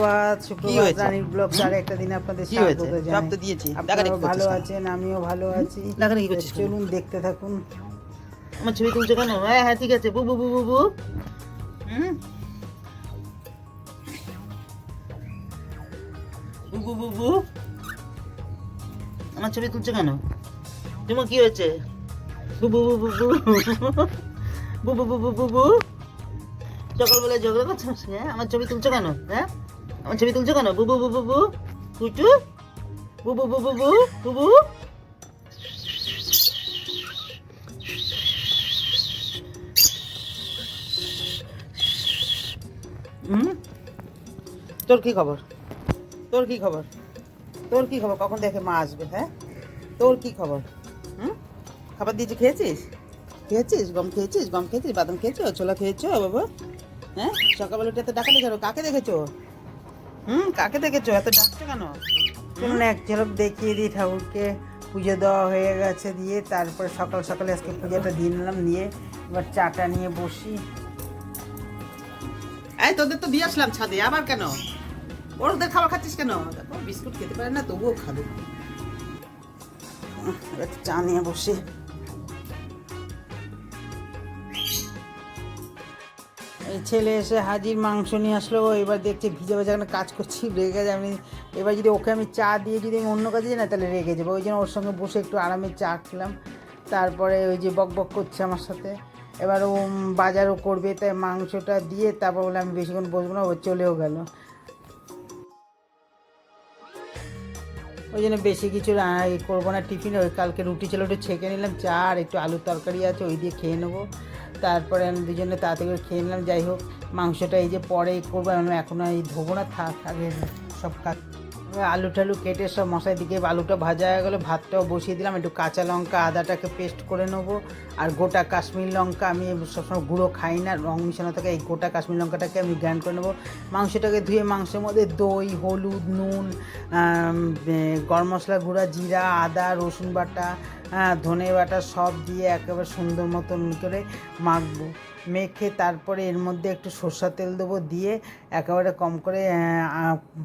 সুপ্রভাত সুপ্রভাত রানীর ব্লগ আর একটা দিন আপনাদের স্বাগত জানাই দিয়েছি ভালো আছেন আমিও ভালো আছি চলুন দেখতে থাকুন আমার ছবি তুলছো কেন হ্যাঁ হ্যাঁ ঠিক আছে বুবু বুবু বু বুবু বুবু আমার ছবি তুলছো কেন তোমার কি হয়েছে বুবু বুবু বুবু বুবু বুবু সকালবেলায় ঝগড়া করছ হ্যাঁ আমার ছবি তুলছো কেন হ্যাঁ আমার ছবি তুলছো কেন? বু বু বু কুটু বু। বু বু বু বু বু বু হুম? তোর কি খবর? তোর কি খবর? তোর কি খবর? কখন দেখে মা আসবে হ্যাঁ? তোর কি খবর? হুম? খাবার দিয়েছি, খেয়েছিস? খেয়েছিস? গম খেয়েছিস? গম খেয়েছিস? বাদাম খেয়েছো? ছোলা খেয়েছো? বাবা? হ্যাঁ? সকালবেলা উঠে এত ডাকালি কেন? কাকে দেখেছ? হুম কাকে দেখেছ? এত ডাকছো কেন? চলুন এক ঝলক দেখিয়ে দিই ঠাকুরকে। পুজো দেওয়া হয়ে গেছে দিয়ে তারপরে সকাল সকালে আজকে পুজোটা দিয়ে নিলাম নিয়ে এবার চাটা নিয়ে বসি। এই তোদের তো দিয়ে আসলাম ছাদে আবার কেন? ওদের খাবার খাচ্ছিস কেন? দেখো বিস্কুট খেতে পারে না তবুও খাবে। চা নিয়ে বসি। ছেলে এসে হাজির, মাংস নিয়ে আসলো এবার দেখছে ভিজে ভেজা কাজ করছি, রেগে যায়। আমি এবার যদি ওকে আমি চা দিয়ে যদি আমি অন্য কাজে না, তাহলে রেগে যাব। ওই জন্য ওর সঙ্গে বসে একটু আরামে চা খেলাম। তারপরে ওই যে বক বক করছে আমার সাথে। এবার ও বাজারও করবে, তাই মাংসটা দিয়ে তারপর বলে আমি বেশিক্ষণ বসবো না, ও চলেও গেল। ওই জন্য বেশি কিছু করব না, টিফিনে, ওই কালকে রুটি ছিল একটু ছেঁকে নিলাম, চা আর একটু আলুর তরকারি আছে, ওই দিয়ে খেয়ে নেব। তারপরে আমি দুজনে তাড়াতাড়ি খেয়ে নিলাম, যাই হোক, মাংসটা এই যে পরে করব, আমি এখন এই ধোবো না, থাক, আগে সব কাজ আলু টালু কেটে সব মশাই দিকে আলুটা ভাজা হয়ে গেলো, ভাতটাও বসিয়ে দিলাম, একটু কাঁচা লঙ্কা, আদাটাকে পেস্ট করে নেব, আর গোটা কাশ্মীর লঙ্কা আমি সবসময় গুঁড়ো খাই না, রং মিশানো থাকে, এই গোটা কাশ্মীর লঙ্কাটাকে আমি গ্র্যান্ড করে নেব, মাংসটাকে ধুয়ে মাংসের মধ্যে দই, হলুদ, নুন গরম মশলা গুঁড়া, জিরা, আদা, রসুন বাটা ধনে বাটা সব দিয়ে একেবারে সুন্দর মতন করে মাখবো। মেখে তারপরে এর মধ্যে একটু সর্ষা তেল দেবো দিয়ে একেবারে কম করে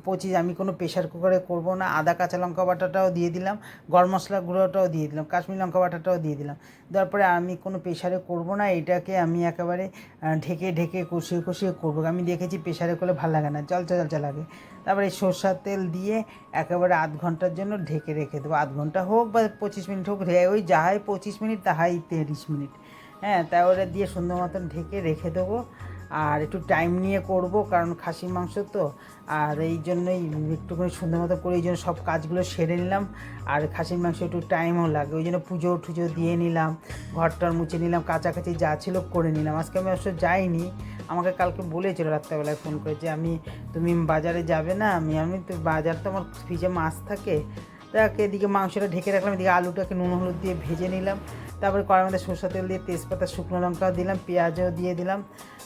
পঁচিশ, আমি কোনো প্রেশার কুকারে করব না। আদা, কাঁচা লঙ্কা বাটাটাও দিয়ে দিলাম, গরম মশলা গুঁড়োটাও দিয়ে দিলাম, কাশ্মীর লঙ্কা বাটাটাও দিয়ে দিলাম। দেওয়ার পরে আমি কোনো প্রেশারে করব না, এটাকে আমি একেবারে ঢেকে ঢেকে কষিয়ে কষিয়ে করব। আমি দেখেছি প্রেশারে করলে ভালো লাগে না জলচা জলচা লাগে তারপরে সর্ষার তেল দিয়ে একেবারে আধ ঘণ্টার জন্য ঢেকে রেখে দেবো। আধ ঘণ্টা হোক বা পঁচিশ মিনিট হোক রে- ওই যাহাই পঁচিশ মিনিট, তাহাই তিরিশ মিনিট। হ্যাঁ তা ওটা দিয়ে সুন্দর মতন ঢেকে রেখে দেবো। আর একটু টাইম নিয়ে করব, কারণ খাসির মাংস তো। আর এই জন্যই একটুখানি সুন্দর মতো করে এই জন্য সব কাজগুলো সেরে নিলাম। আর খাসির মাংস একটু টাইমও লাগে, ওই জন্য পুজো টুজো দিয়ে নিলাম, ঘরটার মুছে নিলাম, কাছাকাছি যা ছিল করে নিলাম। আজকে আমি অবশ্য যাইনি, আমাকে কালকে বলেছিল রাত্রেবেলায় ফোন করে যে, আমি, তুমি বাজারে যাবে না, আমি আমি তো বাজার তো আমার ফ্রিজে মাছ থাকে তাকে এদিকে মাংসটা ঢেকে রাখলাম, এদিকে আলুটাকে নুন হলুদ দিয়ে ভেজে নিলাম। তারপরে কড়ার মধ্যে সরষা তেল দিয়ে তেজপাতা, শুকনো লঙ্কাও দিলাম, পেঁয়াজও দিয়ে দিলাম।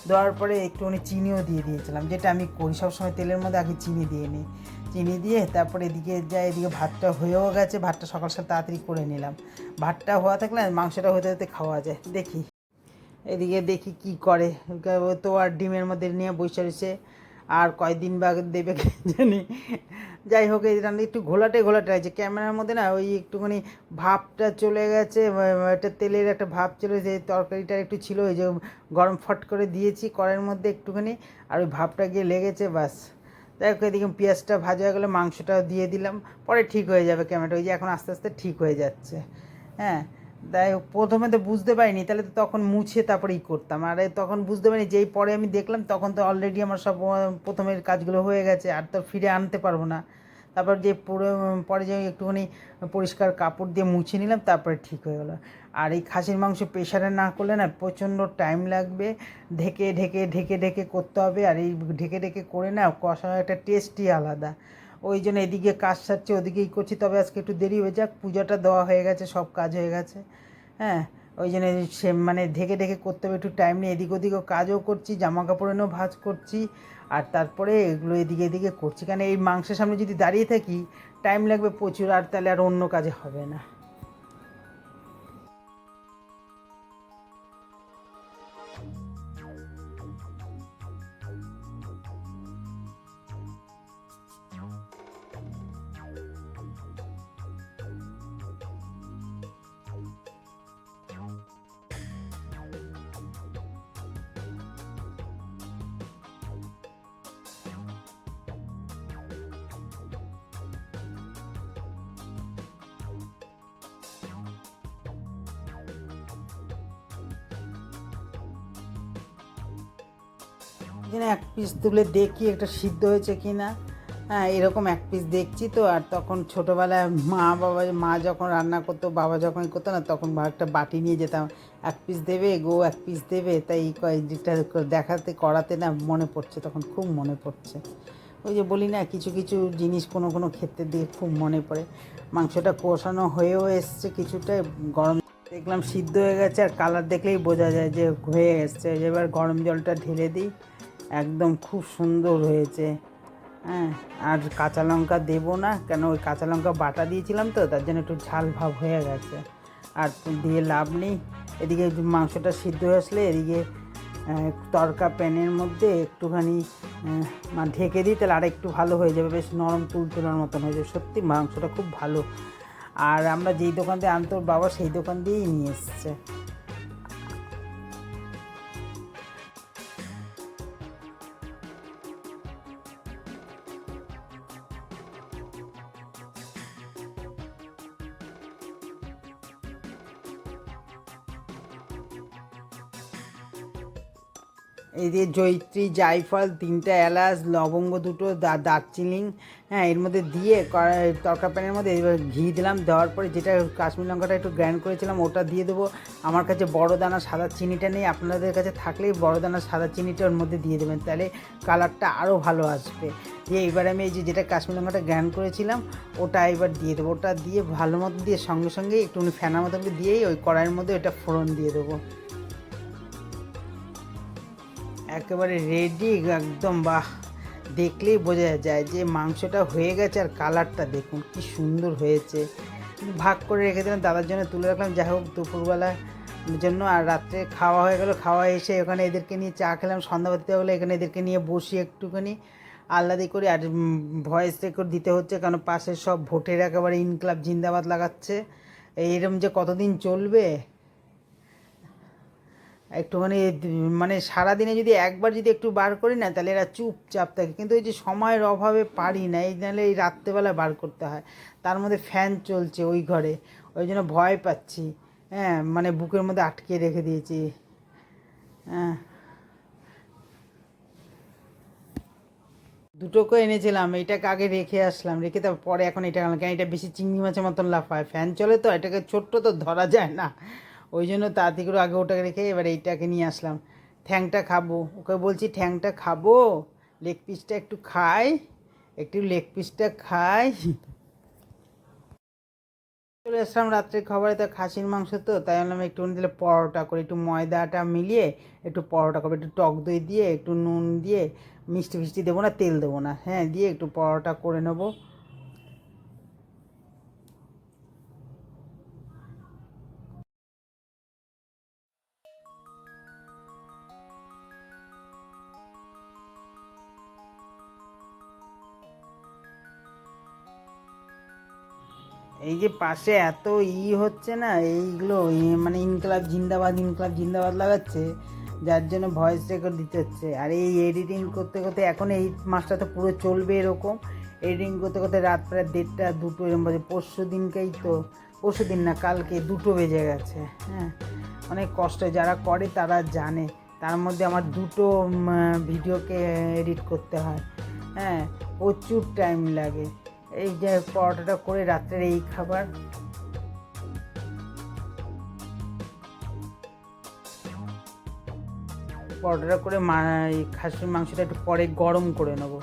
দেওয়ার পরে একটুখানি চিনিও দিয়ে দিয়েছিলাম, যেটা আমি করি সবসময় তেলের মধ্যে, আগে চিনি দিয়ে নিই। চিনি দিয়ে তারপরে এদিকে যা এদিকে ভাতটা হয়েও গেছে, ভাতটা সকাল সকাল তাড়াতাড়ি করে নিলাম। ভাতটা হওয়া থাকলে মাংসটা হতে হতে খাওয়া যায়। দেখি, এদিকে দেখি কি করে। তো আর ডিমের মধ্যে নিয়ে বসে রয়েছে, আর কয়দিন বা দেবে জানি। যাই হোক, এই রান্না একটু ঘোলাটে ঘোলাটে আছে। ক্যামেরার মধ্যে না ওই একটুখানি ভাবটা চলে গেছে একটা তেলের একটা ভাব চলে যে তরকারিটা একটু ছিল ওই যে গরম ফট করে দিয়েছি কড়াইয়ের মধ্যে একটুখানি, আর ওই ভাবটা গিয়ে লেগেছে বাস যাই হোক, এদিকে পেঁয়াজটা ভাজা হয়ে গেলে মাংসটাও দিয়ে দিলাম, পরে ঠিক হয়ে যাবে ক্যামেরাটা, ওই যে এখন আস্তে আস্তে ঠিক হয়ে যাচ্ছে। হ্যাঁ হোক, প্রথমে তো বুঝতে পারিনি তাহলে তো তখন মুছে তারপরে ই করতাম। আর তখন বুঝতে পারিনি যেই পরে আমি দেখলাম তখন তো অলরেডি আমার সব প্রথমের কাজগুলো হয়ে গেছে আর তো ফিরে আনতে পারব না। তারপর যে পুরো পরে যে একটুখানি পরিষ্কার কাপড় দিয়ে মুছে নিলাম তারপরে ঠিক হয়ে গেলো। আর এই খাসির মাংস প্রেশারে না করলে না প্রচণ্ড টাইম লাগবে ঢেকে ঢেকে ঢেকে ঢেকে করতে হবে আর এই ঢেকে ঢেকে করে না কষানোর একটা টেস্টই আলাদা। ওই জন্য এদিকে কাজ সারছে, ওদিকেই করছি। তবে আজকে একটু দেরি হয়ে যাক, পূজাটা দেওয়া হয়ে গেছে, সব কাজ হয়ে গেছে। হ্যাঁ ওই জন্য সে মানে ঢেকে ঢেকে করতে হবে, একটু টাইম নিয়ে এদিক ওদিকও কাজও করছি জামা কাপড় এনেও ভাজ করছি, আর তারপরে এগুলো এদিকে এদিকে করছি। কারণ এই মাংসের সামনে যদি দাঁড়িয়ে থাকি টাইম লাগবে প্রচুর, আর তাহলে আর অন্য কাজে হবে না। যেন এক পিস তুলে দেখি একটা সিদ্ধ হয়েছে কি না হ্যাঁ এরকম এক পিস দেখছি তো, আর তখন ছোটোবেলায় মা বাবা, মা যখন রান্না করতো, বাবা যখন করতো না, তখন একটা বাটি নিয়ে যেতাম। এক পিস দেবে, গো এক পিস দেবে, তাই কয়েকটা দেখাতে, করাতে না মনে পড়ছে, তখন খুব মনে পড়ছে। ওই যে বলি না, কিছু কিছু জিনিস কোনো কোনো ক্ষেত্রে দিয়ে খুব মনে পড়ে। মাংসটা কষানো হয়েও এসছে কিছুটা, গরম দেখলাম সিদ্ধ হয়ে গেছে, আর কালার দেখলেই বোঝা যায় যে হয়ে এসছে। এবার গরম জলটা ঢেলে দিই। একদম খুব সুন্দর হয়েছে। হ্যাঁ আর কাঁচা লঙ্কা দেবো না কেন ওই কাঁচা লঙ্কা বাটা দিয়েছিলাম তো তার জন্য একটু ঝাল ভাব হয়ে গেছে। আর দিয়ে লাভ নেই। এদিকে মাংসটা সিদ্ধ হয়ে আসলে এদিকে তরকা প্যানের মধ্যে একটুখানি আহ, মা- ঢেকে দিই তাহলে আর একটু ভালো হয়ে যাবে। বেশ নরম তুল তুলতুলার মতন হয়ে যাবে। সত্যি মাংসটা খুব ভালো। আর আমরা যেই দোকান দিয়ে আনতো বাবা সেই দোকান দিয়েই নিয়ে এসছে। এই যে জৈত্রী জায়ফল, তিনটা এলাচ, লবঙ্গ দুটো দারচিনি হ্যাঁ এর মধ্যে দিয়ে তড়কা প্যানের মধ্যে এবার ঘি দিলাম। দেওয়ার পরে যেটা কাশ্মীর লঙ্কাটা একটু গ্র্যান্ড করেছিলাম, ওটা দিয়ে দেবো। আমার কাছে বড় দানা সাদা চিনিটা নেই, আপনাদের কাছে থাকলেই বড় দানা সাদা চিনিটা ওর মধ্যে দিয়ে দেবেন। তাহলে কালারটা আরও ভালো আসবে। দিয়ে এবার আমি এই যে যেটা কাশ্মীর লঙ্কাটা গ্র্যান্ড করেছিলাম, ওটা এবার দিয়ে দেবো। ওটা দিয়ে ভালো মতো দিয়ে সঙ্গে সঙ্গে একটু ফেনার মতো দিয়েই ওই কড়াইয়ের মধ্যে ওটা ফোড়ন দিয়ে দেবো। একেবারে রেডি একদম, বাহ! দেখলেই বোঝা যায় যে মাংসটা হয়ে গেছে আর কালারটা দেখুন, কি সুন্দর হয়েছে। ভাগ করে রেখে দিলাম, দাদার জন্য তুলে রাখলাম। যাই হোক দুপুরবেলা জন্য আর রাত্রে খাওয়া হয়ে গেল, খাওয়া এসে ওখানে এদেরকে নিয়ে চা খেলাম সন্ধ্যাবাতিতে হলে এখানে এদেরকে নিয়ে বসি একটুখানি। আহ্লাদি করি আর ভয়েস রেকর্ড দিতে হচ্ছে, কারণ পাশের সব ভোটের একেবারে ইনক্লাব জিন্দাবাদ লাগাচ্ছে। এইরকম যে কতদিন চলবে? একটুখানি মানে সারাদিনে যদি একবার যদি একটু বার করি না, তাহলে এরা চুপচাপ থাকে। কিন্তু এই যে সময়ের অভাবে পারি না, এই নাহলে এই রাত্রেবেলা বার করতে হয়। তার মধ্যে ফ্যান চলছে ওই ঘরে, ওই জন্য ভয় পাচ্ছি। হ্যাঁ মানে বুকের মধ্যে আটকে রেখে দিয়েছি। হ্যাঁ। দুটোকে এনেছিলাম, এটাকে আগে রেখে আসলাম। রেখে তারপর পরে এখন এটা কেন, এটা বেশি চিংড়ি মাছের মতন লাফায়। ফ্যান চলে তো, এটাকে ছোট্ট তো ধরা যায় না। ওই জন্য তাড়াতাড়ি করে আগে ওটাকে রেখে এবার এইটাকে নিয়ে আসলাম। ঠ্যাংটা খাব। ওকে বলছি, ঠ্যাংটা খাব? লেগ পিসটা একটু খাই, একটু লেগ পিসটা খাই। চলে আসলাম রাত্রে খাবারে। তো খাসির মাংস তো, তাই বললাম একটু দিলে পরোটা করে, একটু ময়দাটা মিলিয়ে একটু পরোটা করব। একটু টক দই দিয়ে, একটু নুন দিয়ে, মিষ্টি ফিষ্টি দেবো না, তেল দেবো না। হ্যাঁ দিয়ে একটু পরোটা করে নেব। এই যে পাশে এত ই হচ্ছে না, এইগুলো মানে ইনকলাব জিন্দাবাদ ইনকলাব জিন্দাবাদ লাগাচ্ছে, যার জন্য ভয়েস রেকর্ড দিতে হচ্ছে। আর এই এডিটিং করতে করতে এখন এই মাসটা তো পুরো চলবে এরকম। এডিটিং করতে করতে রাত প্রায় দেড়টা, দুটো এরকম বাজে। পরশু দিনকেই তো, পরশু দিন না, কালকে দুটো বেজে গেছে হ্যাঁ। অনেক কষ্ট, যারা করে তারা জানে। তার মধ্যে আমার দুটো ভিডিওকে এডিট করতে হয় হ্যাঁ। প্রচুর টাইম লাগে। এই যে পরোটাটা করে রাত্রের এই খাবার। পরোটাটা করে মা, এই খাসির মাংসটা একটু পরে গরম করে নেব।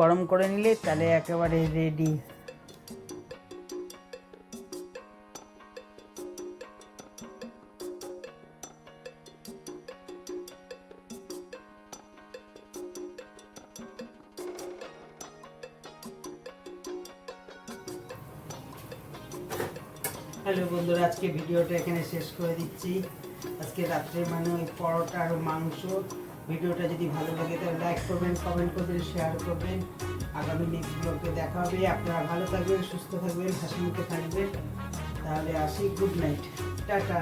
গরম করে নিলে তাহলে একেবারে রেডি হ্যালো বন্ধুরা, আজকে ভিডিওটা এখানে শেষ করে দিচ্ছি। আজকে রাত্রে মানে ওই পরোটা আর মাংস। ভিডিওটা যদি ভালো লাগে তাহলে লাইক করবেন কমেন্ট করবেন শেয়ার করবেন। আগামী নেক্সট ব্লগে দেখা হবে। আপনারা ভালো থাকবেন, সুস্থ থাকবেন, হাসি মুখে থাকবেন। তাহলে আসি গুড নাইট টাটা।